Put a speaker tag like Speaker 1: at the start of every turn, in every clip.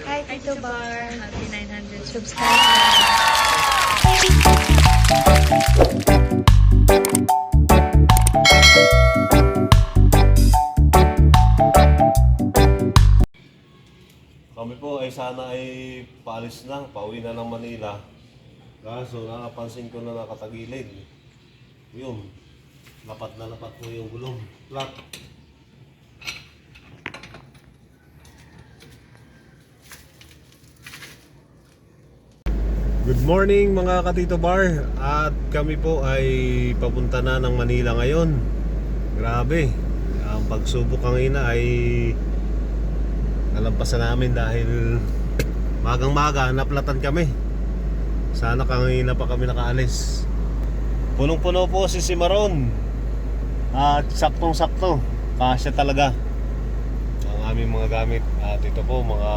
Speaker 1: Hi, Tito Bar.
Speaker 2: Happy 900
Speaker 1: Subscribe.
Speaker 3: Kami po ay sana ay paalis na, pauwi na ng Manila. Kaso nakapansin ko na nakatagilid. Yun, lapat na lapat po yung gulong. Flat. Good morning mga katito bar. At kami po ay papunta na ng Manila ngayon. Grabe. Ang pagsubok kanina ay nalampasan namin dahil magang maga naplatan kami. Sana kanina pa kami nakaalis. Punong puno po si Simaron at saktong sakto kasya talaga ang aming mga gamit. At ito po mga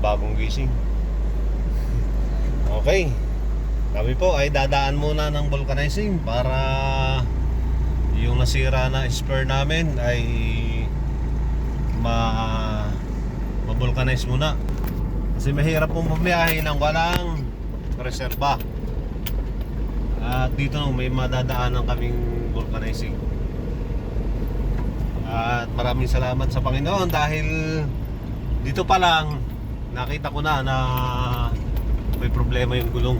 Speaker 3: bagong gising okay kami po ay dadaan muna ng vulcanizing para yung nasira na spare namin ay ma ma-vulcanize muna. Kasi mahirap pong bumiyahe ng walang reserba. At dito nung may madadaanan kaming vulcanizing. At maraming salamat sa Panginoon dahil dito pa lang nakita ko na na may problema yung gulong.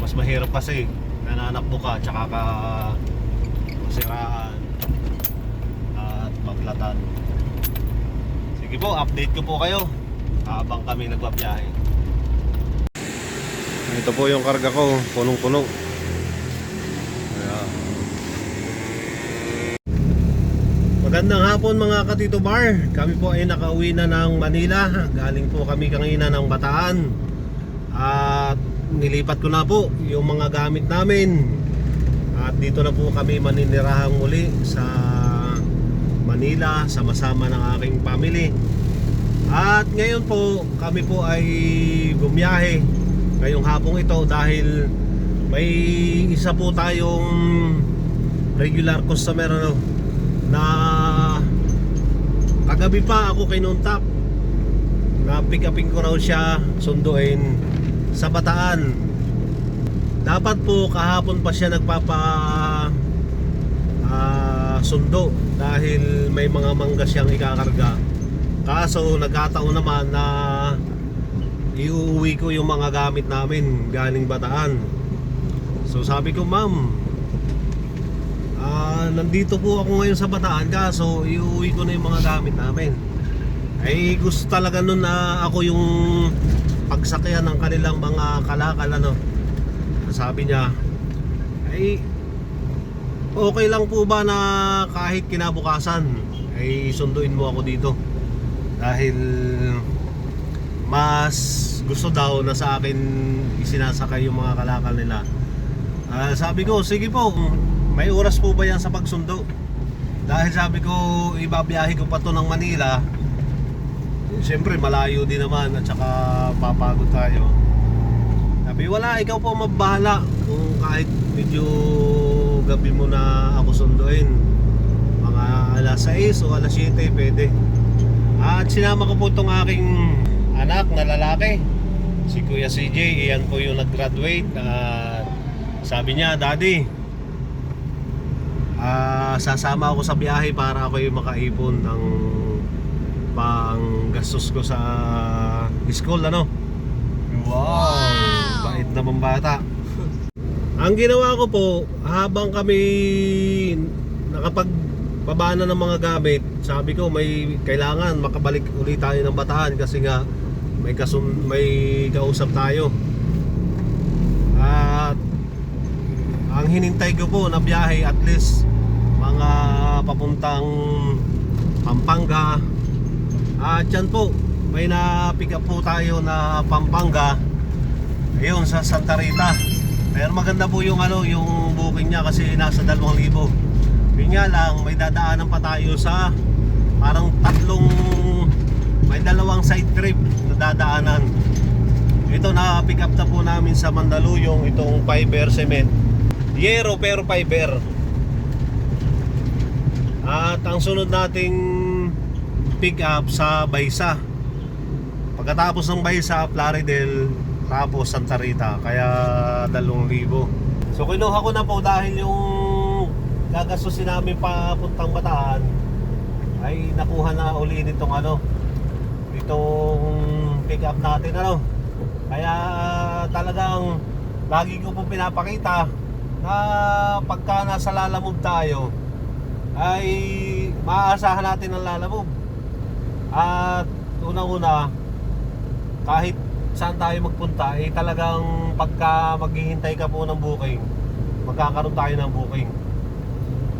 Speaker 3: Mas mahirap kasi nananakbo ka tsaka ka masiraan at maglatan. Sige po, update ko po kayo habang kami nagbabiyahe. Ito po yung karga ko, punong-puno. Ayan. Magandang hapon mga katito bar. Kami po ay nakauwi na ng Manila. Galing po kami kanina ng Bataan. At nilipat ko na po yung mga gamit namin. At dito na po kami maninirahang muli sa Manila sama-sama ng aking family. At ngayon po kami po ay bumiyahe ngayong hapong ito dahil may isa po tayong regular customer ano, na kagabi pa ako kinontak na pick upin ko raw siya sunduin sa Bataan. Dapat po kahapon pa siya nagpapa ah, sundo dahil may mga mangga siyang ikakarga. Kaso nagkataon naman na iuwi ko yung mga gamit namin galing Bataan. So sabi ko ma'am ah, nandito po ako ngayon sa Bataan kaso iuwi ko na yung mga gamit namin. Ay gusto talaga nun na ako yung pagsakyan ng kanilang mga kalakal ano? Sabi niya ay okay lang po ba na kahit kinabukasan ay sunduin mo ako dito? Dahil mas gusto daw na sa akin isinasakay yung mga kalakal nila. Ah, sabi ko sige po may oras po ba yan sa pagsundo? Dahil sabi ko ibabiyahe ko pa to ng Manila Siyempre malayo din naman at saka papagod tayo sabi, wala, ikaw po mabahala kung kahit medyo gabi mo na ako sunduin. Mga alas 6 o alas 7, pwede. At sinama ko po itong aking anak na lalaki. Si Kuya CJ, iyan po yung nag-graduate. At sabi niya, Daddy, ah sasama ako sa biyahe para ako yung makaipon ng pang gastos ko sa school, ano? Wow! Bait naman bata. Ang ginawa ko po, habang kami nakapagpabana ng mga gamit, sabi ko may kailangan makabalik ulit tayo ng Bataan kasi nga may kasum may kausap tayo. At ang hinintay ko po na biyahe at least mga papuntang Pampanga. At yan po, may na-pick up po tayo na Pampanga. Ayun sa Santa Rita. Pero maganda po yung ano yung booking niya kasi nasa 2,000 yun nga lang may dadaanan pa tayo sa parang tatlong may dalawang side trip na dadaanan. Ito na pick up na po namin sa Mandaluyong itong fiber cement. Yero pero fiber. At ang sunod nating pick up sa Baysa. Pagkatapos ng Baysa, Plaridel, tapos Santa Rita, kaya 2,000. So kinuha ko na po dahil yung gagastusin namin papuntang Bataan ay nakuha na uli nitong ano nitong pick up natin ano. Kaya talagang lagi ko po pinapakita na pagka nasa lalamove tayo ay maaasahan natin ang lalamove at unang-una kahit saan tayo magpunta eh talagang pagka maghihintay ka po ng booking magkakaroon tayo ng booking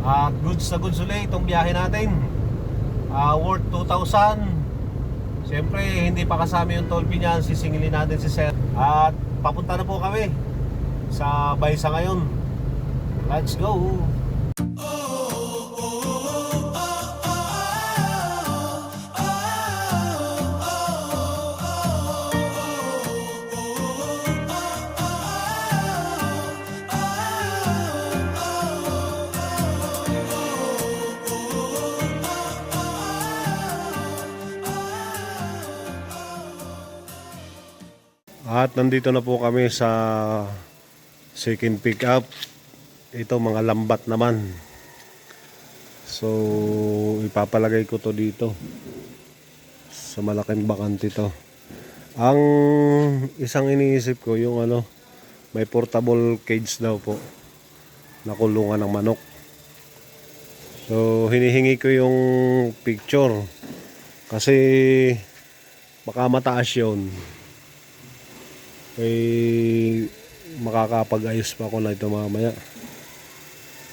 Speaker 3: at goods na goods ulit itong biyahe natin Ah, worth 2,000 Siyempre, hindi pa kasama yung toll fee niyan. Sisingilin natin si Sir. At papunta na po kami sa Baysa ngayon. Let's go! At nandito na po kami sa second pick up. Ito mga lambat naman. So ipapalagay ko to dito. Sa malaking bakante to. Ang isang iniisip ko yung ano, may portable cage daw po. na kulungan ng manok. So hinihingi ko yung picture kasi baka mataas yun ay makakapag-ayos pa ako na ito mamaya.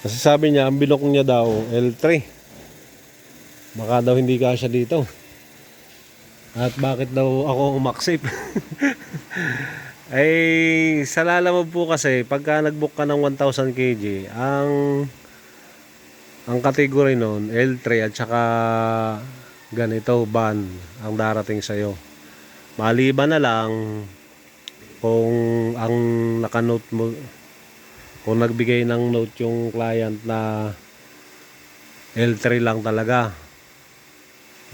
Speaker 3: Kasi sabi niya, ang bilok niya daw, L3. Baka daw hindi kasya dito. At bakit daw ako umaksip? ay sa lalamove po kasi, pagka nag-book ka ng 1,000 kg, ang ang category nun, L3 at saka ganito, van ang darating sa'yo. Maliban na lang, kung ang nakanote mo kung nagbigay ng note yung client na L3 lang talaga.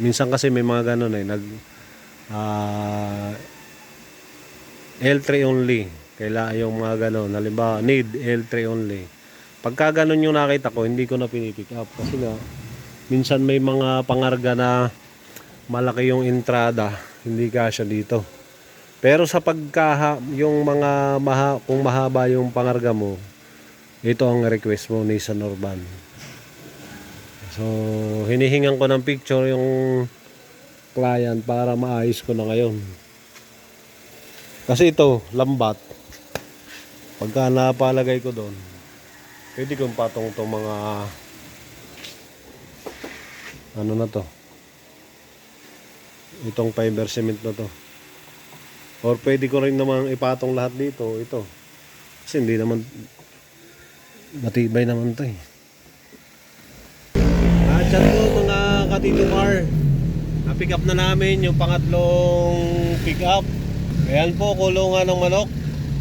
Speaker 3: Minsan kasi may mga ganun eh nag ah, L3 only. Kailangan yung mga ganun. Halimbawa need L3 only. Pagka ganun yung nakita ko hindi ko na pinipick up. Kasi nga minsan may mga pangarga na malaki yung entrada hindi kasya dito pero sa pagka yung mga maha, kung mahaba yung pangarga mo, ito ang request mo ni San Urban. So, hinihingan ko ng picture yung client para maayos ko na ngayon. Kasi ito, lambat. Pagka napalagay ko doon, pwede kong patong to mga ano na to. Itong fiber cement na to. Or pwede ko rin naman ipatong lahat dito, ito. Kasi hindi naman matibay naman to eh. At yan po mga katito car. Na-pick up na namin yung pangatlong pick up. Ayan po, kulungan ng manok.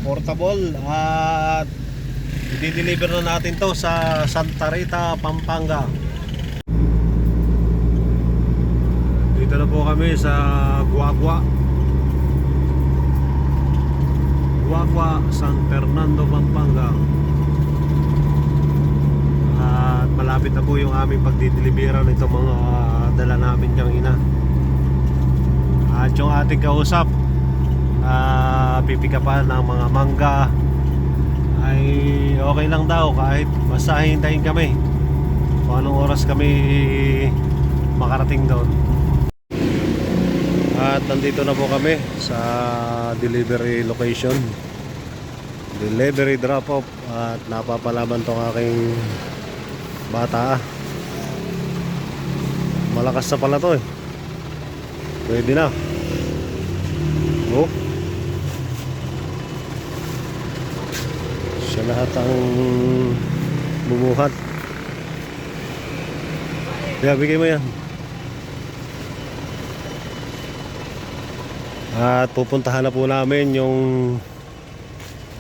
Speaker 3: Portable. At i-deliver na natin to sa Santa Rita, Pampanga. Dito na po kami sa Guagua. Guagua, San Fernando, Pampanga. At malapit na po yung aming pagdideliveran nito mga dala namin kanina. At yung ating kausap, uh, pipikapan ng mga mangga ay okay lang daw kahit basta hintayin kami kung anong oras kami makarating doon. At nandito na po kami sa delivery location. Delivery drop off at napapalaban tong aking bata. Malakas na pala to eh. Pwede na. Oh. Siya lahat ang bumuhat. Kaya bigay mo yan. At pupuntahan na po namin yung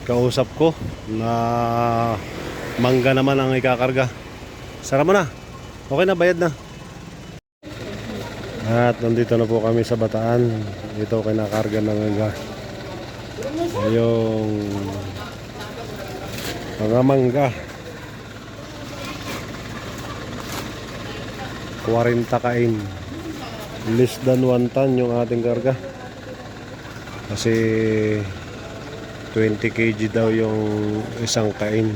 Speaker 3: kausap ko na mangga naman ang ikakarga. Sara mo na. Okay na, bayad na. At nandito na po kami sa Bataan. Ito kinakarga ng nga. Yung mga mangga. 40 kain. Less than 1 ton yung ating karga. Kasi 20 kg daw yung isang kain.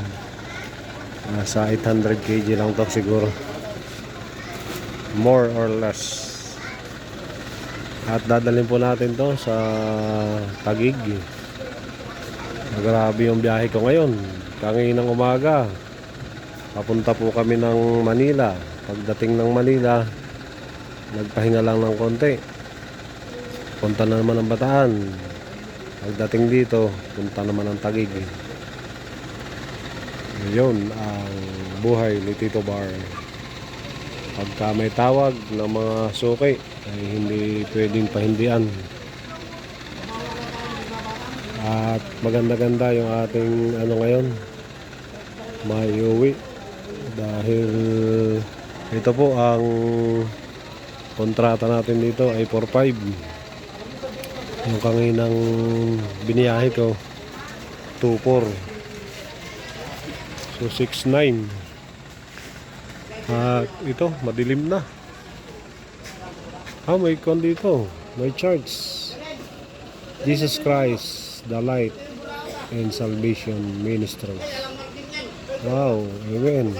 Speaker 3: Nasa 800 kg lang to siguro. More or less. At dadalhin po natin to sa Tagig. Grabe yung biyahe ko ngayon. Kanginang umaga. Papunta po kami ng Manila. Pagdating ng Manila, nagpahinga lang ng konti. Punta na naman ng Bataan. Pagdating dito, punta naman ng Tagig. Yun ang buhay ni Tito Bar. Pagka may tawag ng mga suki, ay hindi pwedeng pahindian. At maganda-ganda yung ating ano ngayon, may uwi. Dahil ito po ang kontrata natin dito ay 4-5. Yung kanginang biniyahe ko, 2-4. So 6-9. At ito, madilim na. Ah, may kon dito. May charge. Jesus Christ, the light and salvation ministry. Wow, amen.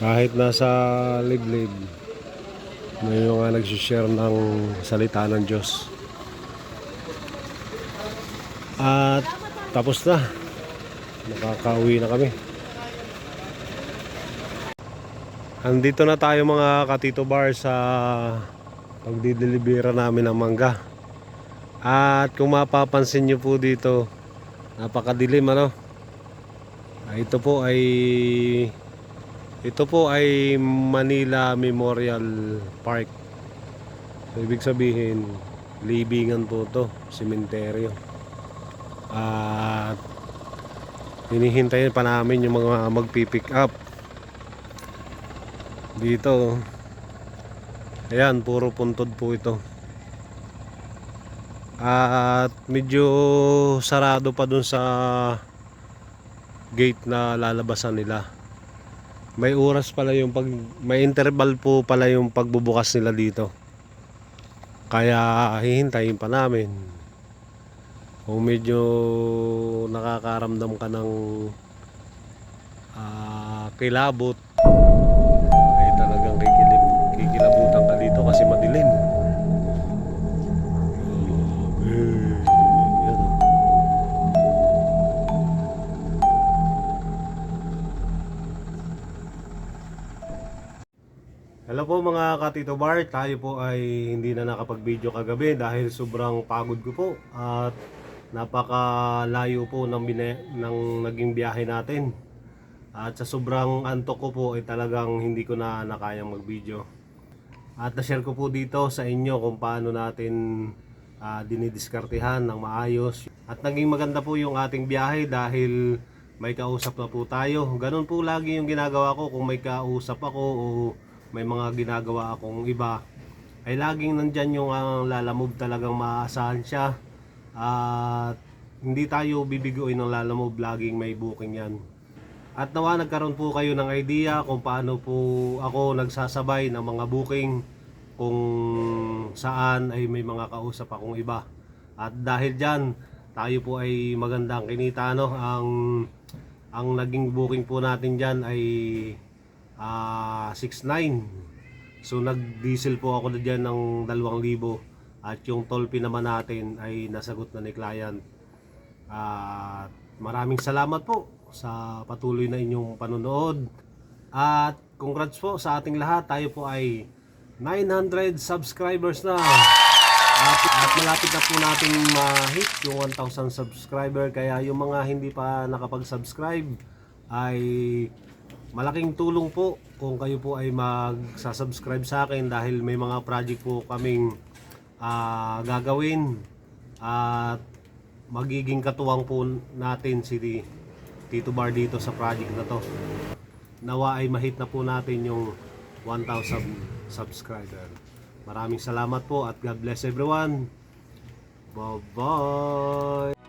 Speaker 3: Kahit nasa liblib, may mga nagsishare ng salita ng Diyos. At tapos na. Nakakauwi na kami. Andito na tayo mga katito bar sa pagdidelibera namin ng mangga. At kung mapapansin nyo po dito, napakadilim ano. Ah, Ito po ay ito po ay Manila Memorial Park. So, ibig sabihin, libingan po to, sementeryo. At hinihintayin pa namin yung mga magpipick up dito ayan puro puntod po ito at medyo sarado pa dun sa gate na lalabasan nila may oras pala yung pag may interval po pala yung pagbubukas nila dito kaya hihintayin pa namin kung medyo nakakaramdam ka ng ah, kilabot ay talagang kikilip, kikilabutan ka dito kasi madilim. Hello po mga katito bar, tayo po ay hindi na nakapag-video kagabi dahil sobrang pagod ko po at napakalayo po ng, bine- ng naging biyahe natin. At sa sobrang antok ko po ay talagang hindi ko na nakayang mag-video. At na-share ko po dito sa inyo kung paano natin ah, dinidiskartehan ng maayos. At naging maganda po yung ating biyahe dahil may kausap na po tayo. Ganun po lagi yung ginagawa ko kung may kausap ako o may mga ginagawa akong iba. Ay laging nandyan yung uh, lalamove talagang maaasahan siya. At hindi tayo bibigoin ng lalamove, laging may booking yan. At nawa nagkaroon po kayo ng idea kung paano po ako nagsasabay ng mga booking kung saan ay may mga kausap akong iba. At dahil dyan, tayo po ay magandang kinita no ang ang naging booking po natin diyan ay ah 6.9 so nag diesel po ako na diyan ng 2,000 at yung toll naman natin ay nasagot na ni client at maraming salamat po sa patuloy na inyong panonood. At congrats po sa ating lahat. Tayo po ay 900 subscribers na. At, at malapit na po nating ma-hit yung 1,000 subscriber. Kaya yung mga hindi pa nakapag-subscribe ay malaking tulong po kung kayo po ay mag-subscribe sa akin dahil may mga project po kaming ah, gagawin at magiging katuwang po natin si Tito Bar dito sa project na to. Nawa ay mahit na po natin yung 1,000 subscriber. Maraming salamat po at God bless everyone. Bye-bye!